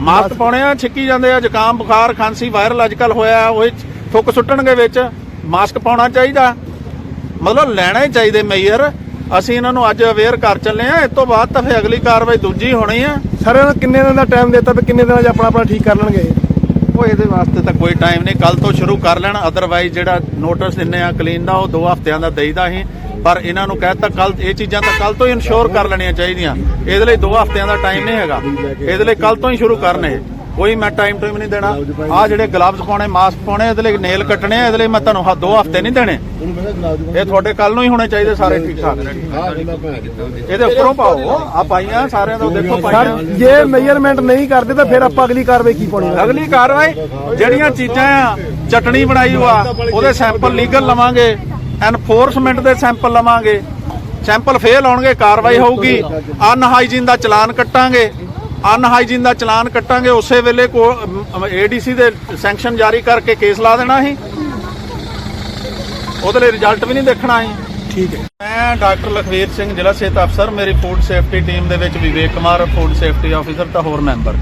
ਮਾਸਕ ਪਾਉਣੇ ਆ ਛਿੱਕੀ ਜਾਂਦੇ ਆ ਜ਼ੁਕਾਮ ਬੁਖਾਰ ਖਾਂਸੀ ਵਾਇਰਲ ਅੱਜਕੱਲ ਹੋਇਆ ਉਹ ਥੁੱਕ ਸੁੱਟਣਗੇ ਵਿੱਚ। ਮਾਸਕ ਪਾਉਣਾ ਚਾਹੀਦਾ। ਮਤਲਬ ਲੈਣਾ ਹੀ ਚਾਹੀਦੇ ਮੇਜਰ ਅਸੀਂ ਇਹਨਾਂ ਨੂੰ ਅੱਜ ਅਵੇਅਰ ਕਰ ਚੱਲੇ ਆ। ਇਸ ਤੋਂ ਬਾਅਦ ਤਾਂ ਫਿਰ ਅਗਲੀ ਕਾਰਵਾਈ ਦੂਜੀ ਹੋਣੀ ਆ। ਸਾਰਿਆਂ ਨੂੰ ਕਿੰਨੇ ਦਿਨ ਦਾ ਟਾਈਮ ਦਿੱਤਾ ਵੀ ਕਿੰਨੇ ਦਿਨਾਂ 'ਚ ਆਪਣਾ ਆਪਣਾ ਠੀਕ ਕਰ ਲੈਣਗੇ? ਉਹ ਇਹਦੇ ਵਾਸਤੇ ਤਾਂ ਕੋਈ ਟਾਈਮ ਨਹੀਂ। ਕੱਲ ਤੋਂ ਸ਼ੁਰੂ ਕਰ ਲੈਣ। ਅਦਰਵਾਈਜ਼ ਜਿਹੜਾ ਨੋਟਿਸ ਦਿੰਨੇ ਆ ਕਲੀਨ ਦਾ ਉਹ 2 ਹਫ਼ਤਿਆਂ ਦਾ ਦੇਈਦਾ ਅਸੀਂ। ਪਰ ਇਹਨਾਂ ਨੂੰ ਕਹਿਤਾ ਕੱਲ ਇਹ ਚੀਜ਼ਾਂ ਤਾਂ ਕੱਲ ਤੋਂ ਹੀ ਇਨਸ਼ੋਰ ਕਰ ਲੈਣੀਆਂ ਚਾਹੀਦੀਆਂ। ਇਹਦੇ ਲਈ 2 ਹਫ਼ਤਿਆਂ ਦਾ ਟਾਈਮ ਨਹੀਂ ਹੈਗਾ। ਇਹਦੇ ਲਈ ਕੱਲ ਤੋਂ ਹੀ ਸ਼ੁਰੂ ਕਰਨੇ। ਕੋਈ ਮੈਂ ਟਾਈਮ ਟਾਈਮ ਨਹੀਂ ਦੇਣਾ। ਆ ਜਿਹੜੇ ਗਲਵਜ਼ ਪਾਉਣੇ ਮਾਸਕ ਪਾਉਣੇ ਇਹਦੇ ਲਈ ਨੇਲ ਕੱਟਣੇ ਇਹਦੇ ਲਈ ਮੈਂ ਤੁਹਾਨੂੰ 2 ਹਫ਼ਤੇ ਨਹੀਂ ਦੇਣੇ। ਇਹ ਤੁਹਾਡੇ ਕੱਲ ਨੂੰ ਹੀ ਹੋਣੇ ਚਾਹੀਦੇ ਸਾਰੇ ਠੀਕ ਠਾਕ ਇਹਦੇ ਉੱਪਰੋਂ ਪਾਓ। ਆ ਪਾਈਆਂ ਸਾਰਿਆਂ ਦਾ ਦੇਖੋ ਪਾਈਆਂ। ਜੇ ਮੇਜਰਮੈਂਟ ਨਹੀਂ ਕਰਦੇ ਤਾਂ ਫਿਰ ਆਪਾਂ ਅਗਲੀ ਕਾਰਵਾਈ ਕੀ ਪਾਉਣੀ ਹੈ? ਅਗਲੀ ਕਾਰਵਾਈ ਜਿਹੜੀਆਂ ਚੀਜ਼ਾਂ ਆ ਚਟਣੀ ਬਣਾਈ ਹੋਆ ਉਹਦੇ ਸੈਂਪਲ ਲੀਗਲ ਲਵਾਂਗੇ। ਐਨਫੋਰਸਮੈਂਟ ਦੇ ਸੈਂਪਲ ਲਵਾਂਗੇ। ਸੈਂਪਲ ਫੇਲ ਆਉਣਗੇ ਕਾਰਵਾਈ ਹੋਊਗੀ। ਅਨਹਾਈਜੀਨ ਦਾ ਚਲਾਨ ਕੱਟਾਂਗੇ। ਅਨਹਾਈਜੀਨ ਦਾ ਚਲਾਨ ਕੱਟਾਂਗੇ ਉਸੇ ਵੇਲੇ ਕੋ ਏਡੀਸੀ ਦੇ ਸੈਂਕਸ਼ਨ ਜਾਰੀ ਕਰਕੇ ਕੇਸ ਲਾ ਦੇਣਾ ਸੀ। ਉਹਦੇ ਲਈ ਰਿਜ਼ਲਟ ਵੀ ਨਹੀਂ ਦੇਖਣਾ ਹੈ ਠੀਕ ਹੈ। ਮੈਂ ਡਾਕਟਰ ਲਖਵੀਰ ਸਿੰਘ ਜ਼ਿਲ੍ਹਾ ਸਿਹਤ ਅਫਸਰ ਮੇਰੀ ਫੂਡ ਸੇਫਟੀ ਟੀਮ ਦੇ ਵਿੱਚ Vivek Kumar food safety officer ਤਾਂ ਹੋਰ ਮੈਂਬਰ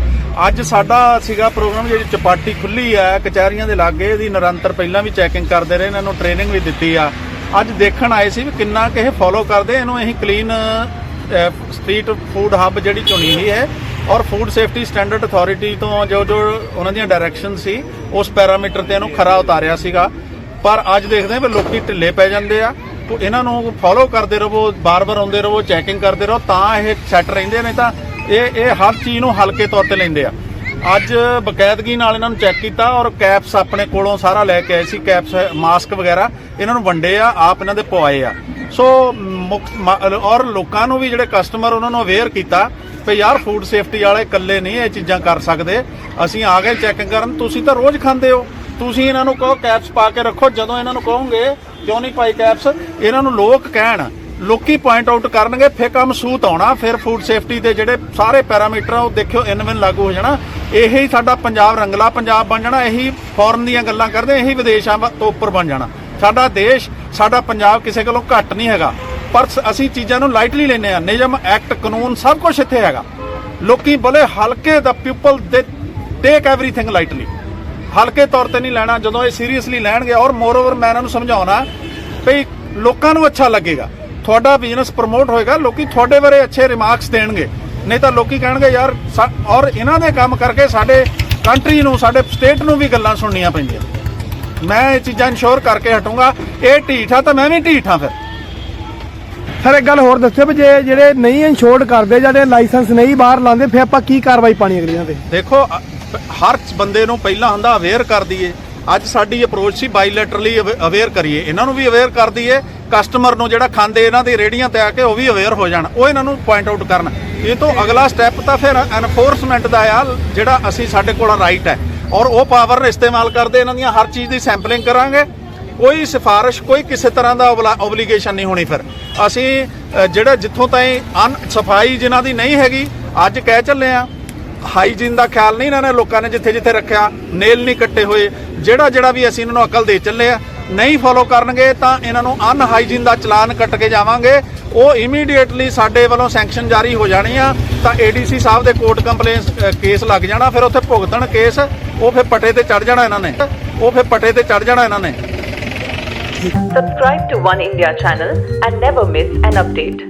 ਅੱਜ ਸਾਡਾ ਸੀਗਾ ਪ੍ਰੋਗਰਾਮ ਜਿਹੜੀ ਚਪਾਟੀ ਖੁੱਲੀ ਹੈ ਕਚਹਿਰੀਆਂ ਦੇ ਲਾਗੇ ਇਹਦੀ ਨਿਰੰਤਰ ਪਹਿਲਾਂ ਵੀ ਚੈਕਿੰਗ ਕਰਦੇ ਰਹੇ ਇਹਨਾਂ ਨੂੰ ਟ੍ਰੇਨਿੰਗ ਵੀ ਦਿੱਤੀ ਆ। ਅੱਜ ਦੇਖਣ ਆਏ ਸੀ ਵੀ ਕਿੰਨਾ ਕਿ ਇਹ ਫੋਲੋ ਕਰਦੇ, ਇਹਨੂੰ ਅਸੀਂ ਕਲੀਨ ਸਟਰੀਟ ਫੂਡ ਹੱਬ ਜਿਹੜੀ ਚੁਣੀ ਹੋਈ ਹੈ ਔਰ ਫੂਡ ਸੇਫਟੀ ਸਟੈਂਡਰਡ ਅਥਾਰਟੀ ਤੋਂ ਜੋ ਜੋ ਉਹਨਾਂ ਦੀਆਂ ਡਾਇਰੈਕਸ਼ਨ ਸੀ, ਉਸ ਪੈਰਾਮੀਟਰ ਤੇ ਇਹਨੂੰ ਖਰਾ ਉਤਾਰਿਆ ਸੀਗਾ। ਪਰ ਅੱਜ ਦੇਖਦੇ ਹਾਂ ਵੀ ਲੋਕੀ ਢਿੱਲੇ ਪੈ ਜਾਂਦੇ ਆ ਤੋ ਇਹਨਾਂ ਨੂੰ ਫੋਲੋ ਕਰਦੇ ਰਹੋ, ਬਾਰ-ਬਾਰ ਆਉਂਦੇ ਰਹੋ ਚੈਕਿੰਗ ਕਰਦੇ ਰਹੋ, ਤਾਂ ਇਹ ਸੈੱਟ ਰਹਿੰਦੇ ਨੇ ਤਾਂ ਇਹ ਇਹ ਹਰ ਚੀਜ਼ ਨੂੰ ਹਲਕੇ ਤੌਰ ਤੇ ਲੈਂਦੇ ਆ। ਅੱਜ ਬਕਾਇਦਗੀ ਨਾਲ ਇਹਨਾਂ ਨੂੰ ਚੈੱਕ ਕੀਤਾ ਔਰ ਕੈਪਸ ਆਪਣੇ ਕੋਲੋਂ ਸਾਰਾ ਲੈ ਕੇ ਆਏ ਸੀ ਕੈਪਸ ਮਾਸਕ ਵਗੈਰਾ। ਇਹਨਾਂ ਨੂੰ ਵੰਡੇ ਆ, ਆਪ ਇਹਨਾਂ ਦੇ ਪਵਾਏ ਆ। ਸੋ ਮੁੱਖ- ਔਰ ਲੋਕਾਂ ਨੂੰ ਵੀ ਜਿਹੜੇ ਕਸਟਮਰ ਉਹਨਾਂ ਨੂੰ ਅਵੇਅਰ ਕੀਤਾ ਵੀ ਯਾਰ ਫੂਡ ਸੇਫਟੀ ਵਾਲੇ ਇਕੱਲੇ ਨਹੀਂ ਇਹ ਚੀਜ਼ਾਂ ਕਰ ਸਕਦੇ। ਅਸੀਂ ਆ ਗਏ ਚੈਕਿੰਗ ਕਰਨ, ਤੁਸੀਂ ਤਾਂ ਰੋਜ਼ ਖਾਂਦੇ ਹੋ। ਤੁਸੀਂ ਇਹਨਾਂ ਨੂੰ ਕਹੋ ਕੈਪਸ ਪਾ ਕੇ ਰੱਖੋ, ਜਦੋਂ ਇਹਨਾਂ ਨੂੰ ਕਹੋਗੇ, ਕਿਉਂ ਨਹੀਂ ਪਾਈ ਕੈਪਸ ਇਹਨਾਂ ਨੂੰ ਲੋਕ ਕਹਿਣ, ਲੋਕੀ ਪੁਆਇੰਟ ਆਊਟ ਕਰਨਗੇ, ਫੇਰ ਕੰਮ ਸੂਤ ਆਉਣਾ, ਫਿਰ ਫੂਡ ਸੇਫਟੀ ਦੇ ਜਿਹੜੇ ਸਾਰੇ ਪੈਰਾਮੀਟਰ ਆ, ਉਹ ਦੇਖਿਓ ਇਨਵਿਨ ਲਾਗੂ ਹੋ ਜਾਣਾ। ਇਹੀ ਸਾਡਾ ਪੰਜਾਬ ਰੰਗਲਾ ਪੰਜਾਬ ਬਣ ਜਾਣਾ, ਇਹੀ ਫੋਰਨ ਦੀਆਂ ਗੱਲਾਂ ਕਰਦੇ, ਇਹੀ ਵਿਦੇਸ਼ਾਂ ਵ- ਤੋਂ ਉੱਪਰ ਬਣ ਜਾਣਾ। ਸਾਡਾ ਦੇਸ਼, ਸਾਡਾ ਪੰਜਾਬ ਕਿਸੇ ਕੋਲੋਂ ਘੱਟ ਨਹੀਂ ਹੈਗਾ। ਪਰ ਅਸੀਂ ਚੀਜ਼ਾਂ ਨੂੰ ਲਾਈਟਲੀ ਲੈਨੇ ਆ ਨਿਯਮ ਐਕਟ ਕਾਨੂੰਨ ਸਭ ਕੁਝ ਇੱਥੇ ਹੈਗਾ। ਲੋਕੀ ਬੋਲੇ ਹਲਕੇ ਦਾ ਪੀਪਲ ਦੇ ਟੇਕ ਐਵਰੀਥਿੰਗ ਲਾਈਟਲੀ ਹਲਕੇ ਤੌਰ ਤੇ ਨਹੀਂ ਲੈਣਾ, ਜਦੋਂ ਇਹ ਸੀਰੀਅਸਲੀ ਲੈਣਗੇ। ਔਰ ਮੋਰ ਓਵਰ ਮੈਂ ਇਹਨਾਂ ਨੂੰ ਸਮਝਾਉਣਾ ਵੀ ਲੋਕਾਂ ਨੂੰ ਅੱਛਾ ਲੱਗੇਗਾ। ਤੁਹਾਡਾ ਬਿਜ਼ਨਸ ਪ੍ਰਮੋਟ ਹੋਏਗਾ। ਲੋਕੀ ਤੁਹਾਡੇ ਬਾਰੇ ਅੱਛੇ ਰਿਮਾਰਕਸ ਦੇਣਗੇ। ਨਹੀਂ ਤਾਂ ਲੋਕੀ ਕਹਿਣਗੇ, ਯਾਰ, ਸਾ- ਔਰ ਇਹਨਾਂ ਦੇ ਕੰਮ ਕਰਕੇ ਸਾਡੇ ਕੰਟਰੀ ਨੂੰ, ਸਾਡੇ ਸਟੇਟ ਨੂੰ ਵੀ ਗੱਲਾਂ ਸੁਣਨੀਆਂ ਪੈਂਦੀਆਂ। ਮੈਂ ਇਹ ਚੀਜ਼ਾਂ ਇਨਸ਼ੋਰ ਕਰਕੇ ਹਟੂੰਗਾ। ਇਹ ਢੀਠ ਤਾਂ ਮੈਂ ਵੀ ਢੀਠ ਫਿਰ। ਸਰ ਇੱਕ ਗੱਲ ਹੋਰ ਦੱਸਿਓ ਵੀ ਜੇ ਜਿਹੜੇ ਨਹੀਂ ਇੰਸ਼ੋਰਡ ਕਰਦੇ ਜਿਹੜੇ ਲਾਇਸੈਂਸ ਨਹੀਂ ਬਾਹਰ ਲਾਉਂਦੇ ਫਿਰ ਆਪਾਂ ਕੀ ਕਾਰਵਾਈ ਪਾਣੀ ਅਗਲੀਆਂ ਤੇ? ਦੇਖੋ ਹਰ ਬੰਦੇ ਨੂੰ ਪਹਿਲਾਂ ਹੁੰਦਾ ਅਵੇਅਰ ਕਰ ਦਈਏ। ਅੱਜ ਸਾਡੀ ਅਪਰੋਚ ਸੀ ਬਾਇਲੈਟਰਲੀ ਅਵੇਅਰ ਕਰੀਏ। ਇਹਨਾਂ ਨੂੰ ਵੀ ਅਵੇਅਰ ਕਰ ਦਈਏ। ਕਸਟਮਰ ਨੂੰ ਜਿਹੜਾ ਖਾਂਦੇ ਇਹਨਾਂ ਦੀ ਰੇੜੀਆਂ ਤੇ ਆ ਕੇ ਉਹ ਵੀ ਅਵੇਅਰ ਹੋ ਜਾਣ। ਉਹ ਇਹਨਾਂ ਨੂੰ ਪੁਆਇੰਟ ਆਊਟ ਕਰਨ। ਇਹ ਤੋਂ ਅਗਲਾ ਸਟੈਪ ਤਾਂ ਫਿਰ ਐਨਫੋਰਸਮੈਂਟ ਦਾ ਆ ਜਿਹੜਾ ਅਸੀਂ ਸਾਡੇ ਕੋਲ ਰਾਈਟ ਹੈ। ਔਰ ਉਹ ਪਾਵਰ ਇਸਤੇਮਾਲ ਕਰਦੇ, ਇਹਨਾਂ ਦੀਆਂ ਹਰ ਚੀਜ਼ ਦੀ ਸੈਂਪਲਿੰਗ ਕਰਾਂਗੇ। ਕੋਈ ਸਿਫਾਰਿਸ਼, ਕੋਈ ਕਿਸੇ ਤਰ੍ਹਾਂ ਦਾ ਓਬਲੀਗੇਸ਼ਨ ਨਹੀਂ ਹੋਣੀ ਫਿਰ। ਅਸੀਂ ਜਿਹੜਾ ਜਿੱਥੋਂ ਤਾਈਂ ਅਨ, ਸਫ਼ਾਈ ਜਿਨ੍ਹਾਂ ਦੀ ਨਹੀਂ ਹੈਗੀ, ਅੱਜ ਕਹਿ ਚੱਲੇ ਆ ਹਾਈਜੀਨ ਦਾ ਖਿਆਲ ਨਹੀਂ ਇਹਨਾਂ ਨੇ ਲੋਕਾਂ ਨੇ ਜਿੱਥੇ ਜਿੱਥੇ ਰੱਖਿਆ, ਨੇਲ ਨਹੀਂ ਕੱਟੇ ਹੋਏ। ਜਿਹੜਾ ਜਿਹੜਾ ਵੀ ਅਸੀਂ ਇਹਨਾਂ ਨੂੰ ਅਕਲ ਦੇ ਚੱਲੇ ਆ, ਨਹੀਂ ਫੋਲੋ ਕਰਨਗੇ ਤਾਂ ਇਹਨਾਂ ਨੂੰ ਅਨ ਹਾਈਜੀਨ ਦਾ ਚਲਾਨ ਕੱਟ ਕੇ ਜਾਵਾਂਗੇ। ਉਹ ਇਮੀਡੀਏਟਲੀ ਸਾਡੇ ਵੱਲੋਂ ਸੈਂਕਸ਼ਨ ਜਾਰੀ ਹੋ ਜਾਣੀ ਆ, ਤਾਂ ਏਡੀਸੀ ਸਾਹਿਬ ਦੇ ਕੋਰਟ ਕੰਪਲੇਂਸ ਕੇਸ ਲੱਗ ਜਾਣਾ, ਫਿਰ ਉੱਥੇ ਭੁਗਤਣ ਕੇਸ ਉਹ ਫਿਰ ਪਟੇ ਤੇ ਚੜ ਜਾਣਾ ਇਹਨਾਂ ਨੇ ਉਹ ਫਿਰ ਪਟੇ ਤੇ ਚੜ ਜਾਣਾ ਇਹਨਾਂ ਨੇ Subscribe to One India channel and never miss an update.